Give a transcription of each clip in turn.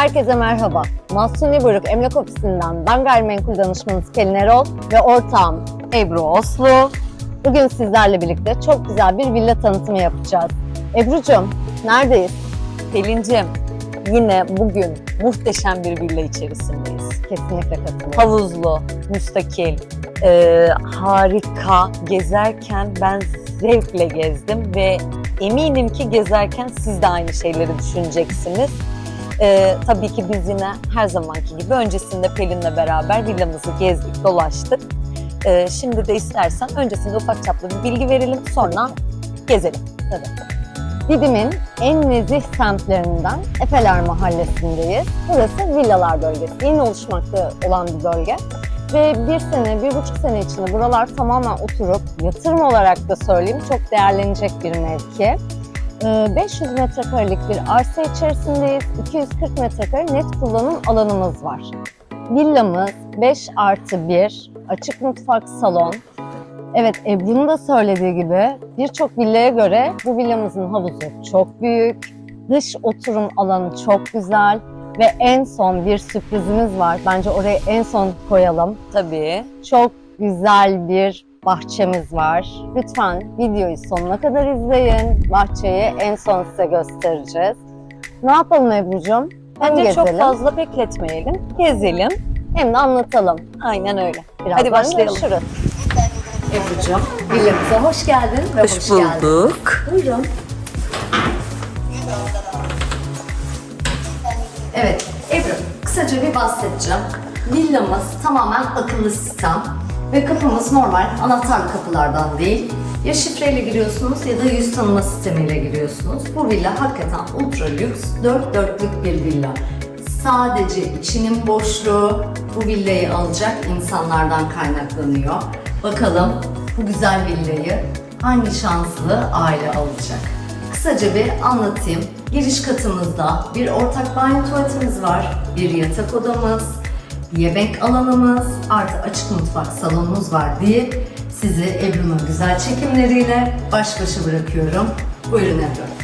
Herkese merhaba. Mahsuni Buyruk Emlak Ofisi'nden ben gayrimenkul danışmanınız Pelin Erol ve ortağım Ebru Oslu. Bugün sizlerle birlikte çok güzel bir villa tanıtımı yapacağız. Ebru'cum neredeyiz? Pelin'cim yine bugün muhteşem bir villa içerisindeyiz. Kesinlikle katılıyorum. Havuzlu, müstakil, e, harika. Gezerken ben zevkle gezdim ve eminim ki gezerken siz de aynı şeyleri düşüneceksiniz. E, tabii ki biz yine her zamanki gibi öncesinde Pelin'le beraber villamızı gezdik, dolaştık. E, şimdi de istersen öncesinde ufak çaplı bir bilgi verelim sonra gezelim. Didim'in en nezih semtlerinden Efeler Mahallesi'ndeyiz. Burası villalar bölgesi. Yeni oluşmakta olan bir bölge. Ve bir sene, bir buçuk sene içinde buralar tamamen oturup yatırım olarak da söyleyeyim çok değerlenecek bir mevki. Ee, 500 metrekarelik bir arsa içerisindeyiz. 240 metrekare net kullanım alanımız var. Villamız 5 artı 1, açık mutfak salon, Evet Ebru'nun da söylediği gibi birçok villaya göre bu villamızın havuzu çok büyük. Dış oturum alanı çok güzel ve en son bir sürprizimiz var. Bence orayı en son koyalım. Tabii. Çok güzel bir bahçemiz var. Lütfen videoyu sonuna kadar izleyin. Bahçeyi en son size göstereceğiz. Ne yapalım Ebru'cum? Hem Bence çok gezelim fazla bekletmeyelim. Gezelim. hem de anlatalım. Aynen öyle. Birazdan Hadi başlayalım. görüşürüz. Ebru'cum. Villamıza hoş geldin ve hoş, geldin. bulduk. Buyurun. Evet, Ebru, kısaca bir bahsedeceğim. Villamız tamamen akıllı sistem ve kapımız normal anahtarlı kapılardan değil. Ya şifreyle giriyorsunuz ya da yüz tanıma sistemiyle giriyorsunuz. Bu villa hakikaten ultra lüks, dört dörtlük bir villa. Sadece içinin boşluğu bu villayı alacak insanlardan kaynaklanıyor. Bakalım bu güzel villayı hangi şanslı aile alacak? Kısaca bir anlatayım. Giriş katımızda bir ortak banyo tuvaletimiz var, bir yatak odamız, yemek alanımız, artı açık mutfak salonumuz var diye sizi Ebru'nun güzel çekimleriyle baş başa bırakıyorum. Buyurun Ebru.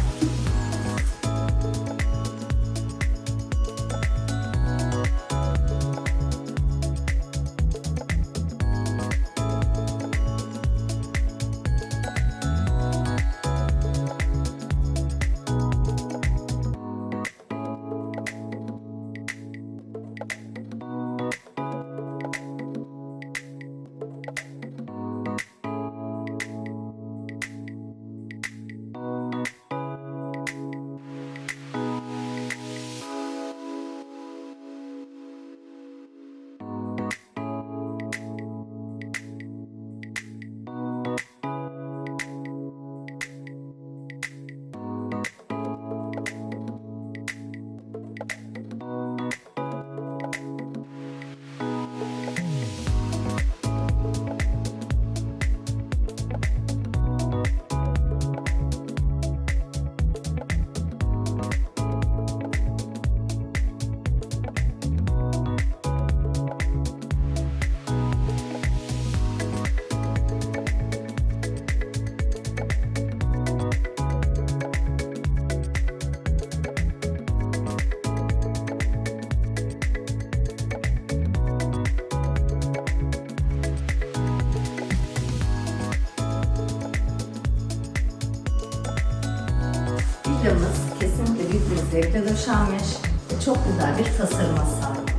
Bir zevkle döşenmiş ve çok güzel bir tasarıma sahip.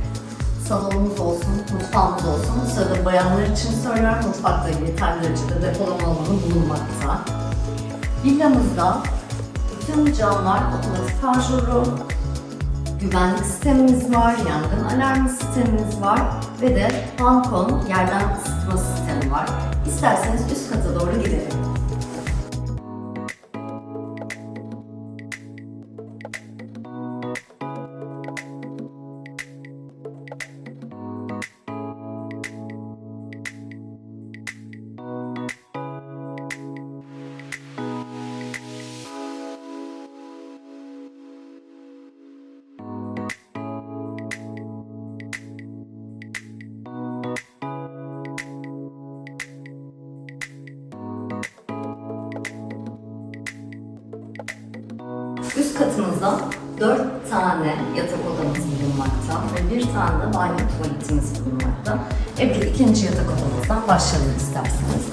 Salonumuz olsun, mutfağımız olsun. Bu sırada bayanlar için söylüyorum. Mutfakta yeterli derecede depolama alanı bulunmakta. Villamızda bütün camlar otomatik panjurlu, güvenlik sistemimiz var, yangın alarmı sistemimiz var ve de balkon yerden ısıtma sistemi var. İsterseniz üst kata doğru gidelim. Katımızda dört tane yatak odamız bulunmakta ve bir tane de banyo tuvaletimiz bulunmakta. Evet, ikinci yatak odamızdan başlayalım isterseniz.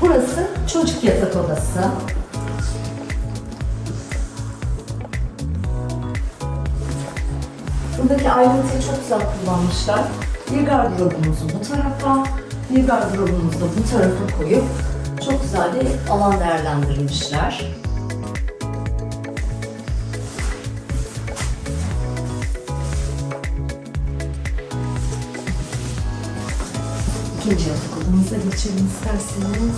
Burası çocuk yatak odası. Buradaki ayrıntıyı çok güzel kullanmışlar. Bir gardırobumuzu bu tarafa, bir gardırobumuzu da bu tarafa koyup çok güzel bir alan değerlendirmişler. İkinci yatak odamıza geçelim isterseniz.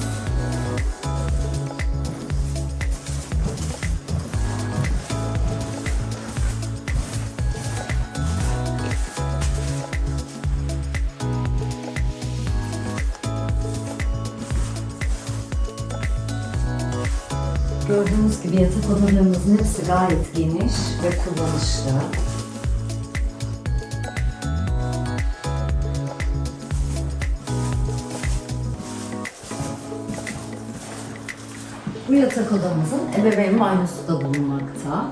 Gördüğünüz gibi yatak odalarımızın hepsi gayet geniş ve kullanışlı. Bu yatak odamızın ebeveyn banyosu da bulunmakta.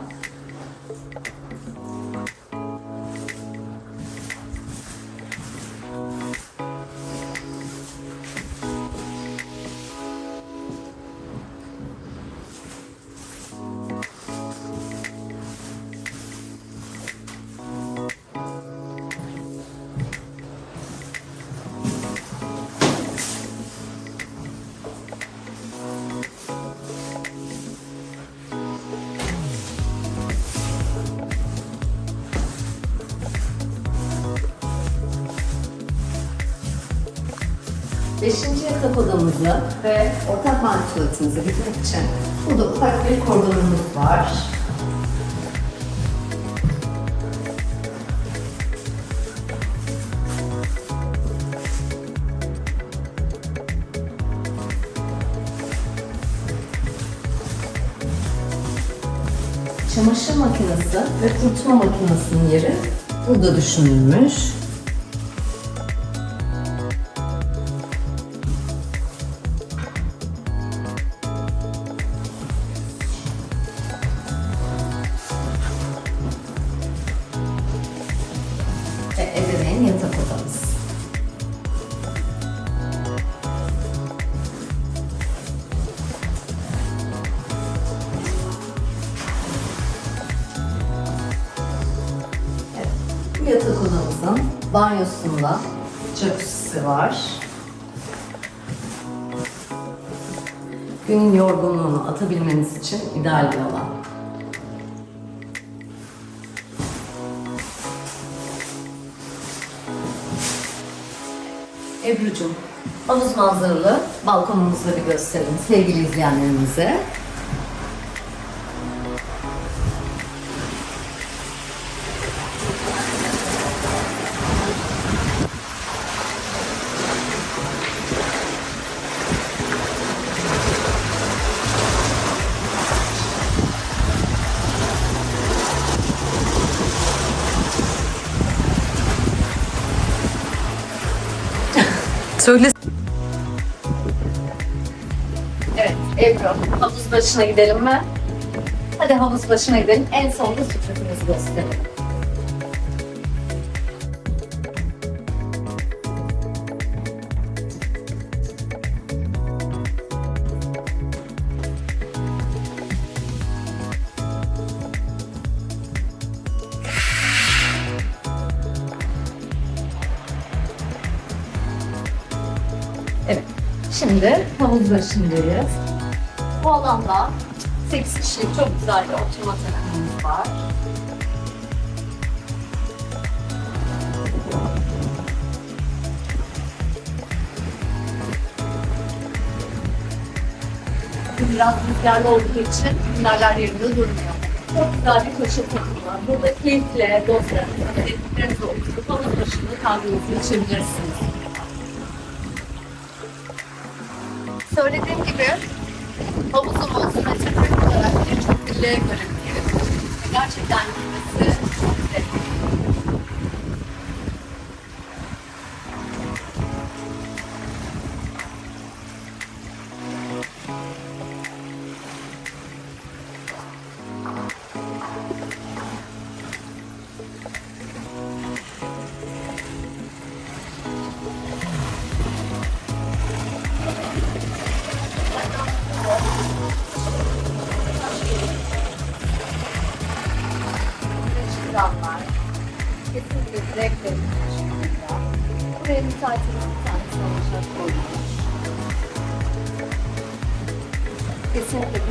Beşinci yatak odamızı ve ortak tuvaletimizi bitmek için burada ufak bir koridorumuz var. Çamaşır makinesi ve kurutma makinesinin yeri burada düşünülmüş. Banyosunda jacuzzi var. Günün yorgunluğunu atabilmeniz için ideal bir alan. Ebru'cum, havuz manzaralı balkonumuzu bir gösterelim sevgili izleyenlerimize. Söyle. Evet, Ebru, havuz başına gidelim mi? Hadi havuz başına gidelim. En sonunda sürprizimizi gösterelim. Havuz. Bu alanda 8 kişilik çok güzel bir oturma takımımız var. Biraz rüzgarlı olduğu için minderler yerinde durmuyor. Çok güzel bir köşe takımı. Burada keyifle dostlarınızla ve dediklerinize oturup havuz başında kahvenizi içebilirsiniz. Söylediğim gibi havuzumuz metrekare olarak birçok birliğe göre. Ve Gerçekten gitmesi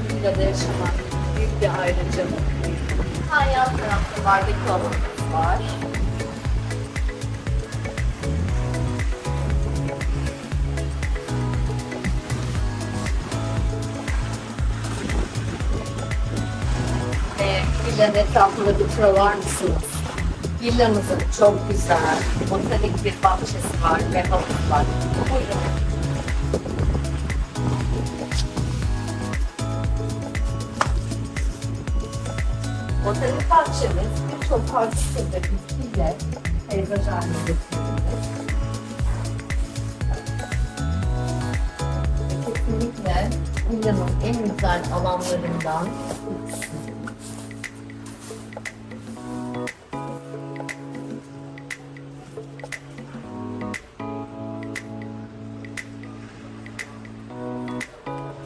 Bu villada yaşamak büyük bir ayrıcalık. Ha yan tarafta barbekü alanımız var. Ve villanın etrafında bir tur var mısınız? Villamızın çok güzel, botanik bir bahçesi var ve havuz var. Buyurun. Bahçemiz birçok türde bitkiyle peyzaj haline getirilmiş. Ve Kesinlikle villanın en güzel alanlarından.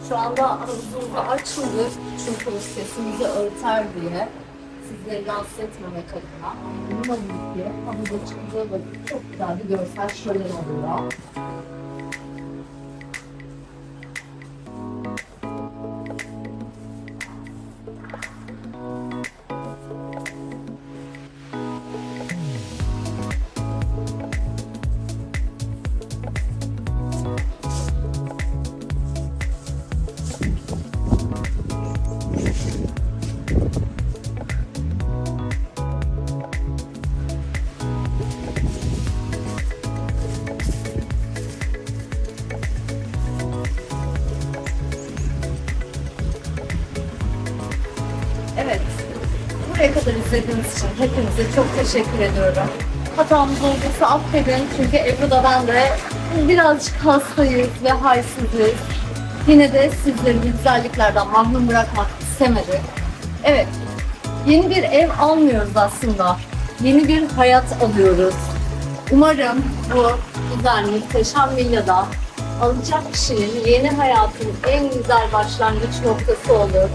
Şu anda havuzumuzu açmadık çünkü sesimizi örter diye sizleri rahatsız etmemek adına. Umarım ki havuza çıktığı vakit çok güzel bir görsel şölen oluyor. Buraya kadar izlediğiniz için hepinize çok teşekkür ediyorum. Hatamız olduysa affedin çünkü Ebru da ben de birazcık hastayız ve halsiziz. Yine de sizleri güzelliklerden mahrum bırakmak istemedik. Evet, yeni bir ev almıyoruz aslında. Yeni bir hayat alıyoruz. Umarım bu güzel, muhteşem villada alacak kişinin yeni hayatın en güzel başlangıç noktası olur.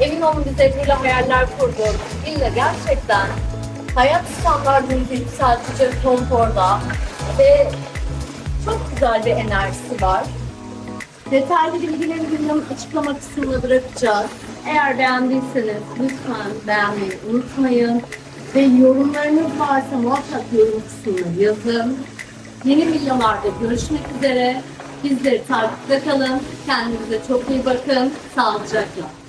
Emin olun biz Ebru'yla hayaller kurduk. Villa gerçekten hayat standartını yükseltecek konforda ve çok güzel bir enerjisi var. Detaylı bilgileri villanın açıklama kısmına bırakacağız. Eğer beğendiyseniz lütfen beğenmeyi unutmayın. Ve yorumlarınız varsa muhakkak yorum kısmına yazın. Yeni videolarda görüşmek üzere. Bizleri takipte kalın. Kendinize çok iyi bakın. Sağlıcakla.